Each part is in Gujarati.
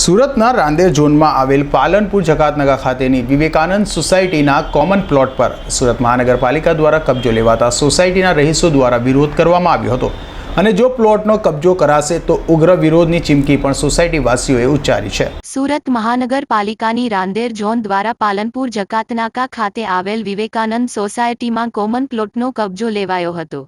સુરતના રાંદેર ઝોનમાં આવેલ પાલનપુર જકાતનગર ખાતેની વિવેકાનંદ સોસાયટીના કોમન પ્લોટ પર સુરત મહાનગરપાલિકા દ્વારા કબજો લેવાતા સોસાયટીના રહીશો દ્વારા વિરોધ કરવામાં આવ્યો હતો. અને જો પ્લોટનો કબજો કરાશે તો ઉગ્ર વિરોધની ચીમકી પણ સોસાયટી વાસીઓએ ઉચ્ચારી છે. સુરત મહાનગરપાલિકાની રાંદેર ઝોન દ્વારા પાલનપુર જકાતનાકા ખાતે આવેલ વિવેકાનંદ સોસાયટીમાં કોમન પ્લોટનો કબજો લેવાયો હતો.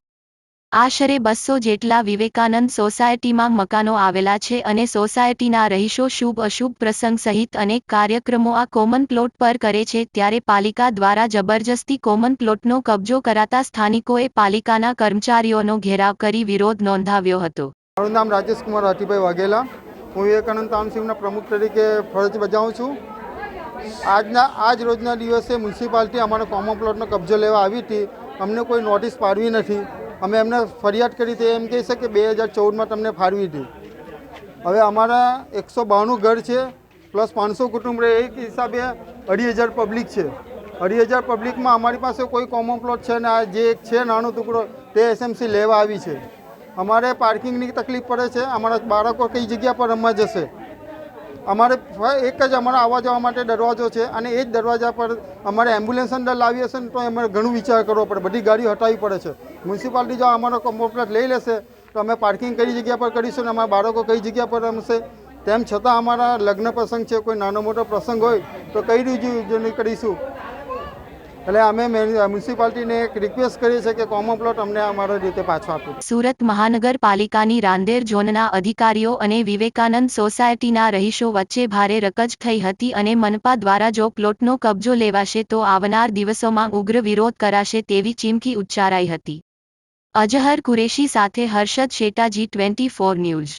આશરે બસો જેટલા વિવેકાનંદ સોસાયટીમાં મકાનો આવેલા છે અને સોસાયટીના રહીશો શુભ અશુભ પ્રસંગ સહિત અનેક કાર્યક્રમો આ કોમન પ્લોટ પર કરે છે ત્યારે પાલિકા દ્વારા જબરજસ્તી કોમન પ્લોટનો કબજો કરાતા સ્થાનિકોએ પાલિકાના કર્મચારીઓનો ઘેરાવ કરી વિરોધ નોંધાવ્યો હતો. મારું નામ રાજેશકુમાર હાટીભાઈ વાઘેલા. હું વિવેકાનંદ તામસિંહના પ્રમુખ તરીકે ફરજ બજાવું છું. આજના, આજ રોજના દિવસે મ્યુનિસિપાલિટી અમારો કોમન પ્લોટનો કબજો લેવા આવી હતી. અમને કોઈ નોટિસ પાડવી નથી. અમે એમને ફરિયાદ કરી તે એમ કહે છે કે બે હજાર ચૌદમાં તમને ફાળવી હતી હવે અમારા એકસો બાણું ઘર છે, પ્લસ પાંચસો કુટુંબ રહે, એક હિસાબે અઢી હજાર પબ્લિક છે. અઢી હજાર પબ્લિકમાં અમારી પાસે કોઈ કોમન પ્લોટ છે ને આ જે એક છે નાનો ટુકડો, તે એસએમસી લેવા આવી છે. અમારે પાર્કિંગની તકલીફ પડે છે, અમારા બાળકો કઈ જગ્યા પર રમવા જશે? અમારે એક જ અમારા આવવા જવા માટે દરવાજો છે અને એ જ દરવાજા પર અમારે એમ્બ્યુલન્સ અંદર લાવી હશે ને તો અમારે ઘણું વિચાર કરવો પડે. બધી ગાડીઓ હટાવવી પડે છે. મ્યુનિસિપાલિટી જો અમારો કોમ્પ્લેટ લઈ લેશે, તો અમે પાર્કિંગ કઈ જગ્યા પર કરીશું ને અમારા બાળકો કઈ જગ્યા પર રમશે? તેમ છતાં અમારા લગ્ન પ્રસંગ છે, કોઈ નાનો મોટો પ્રસંગ હોય તો કઈ રીતે કરીશું? એટલે અમે મ્યુનિસિપાલિટીને એક રિક્વેસ્ટ કરીએ છીએ કે કોમન પ્લોટ અમને અમારા રીતે પાછો આપો સુરત મહાનગરપાલિકાની રાંદેર ઝોનના અધિકારીઓ અને વિવેકાનંદ સોસાયટીના રહીશો વચ્ચે ભારે રકજ થઈ હતી અને મનપા દ્વારા જો પ્લોટનો કબજો લેવાશે તો આવનાર દિવસોમાં ઉગ્ર વિરોધ કરાશે તેવી ચીમકી ઉચ્ચારાઈ હતી. અજહર કુરેશી સાથે Harshad Shetaji twenty four news.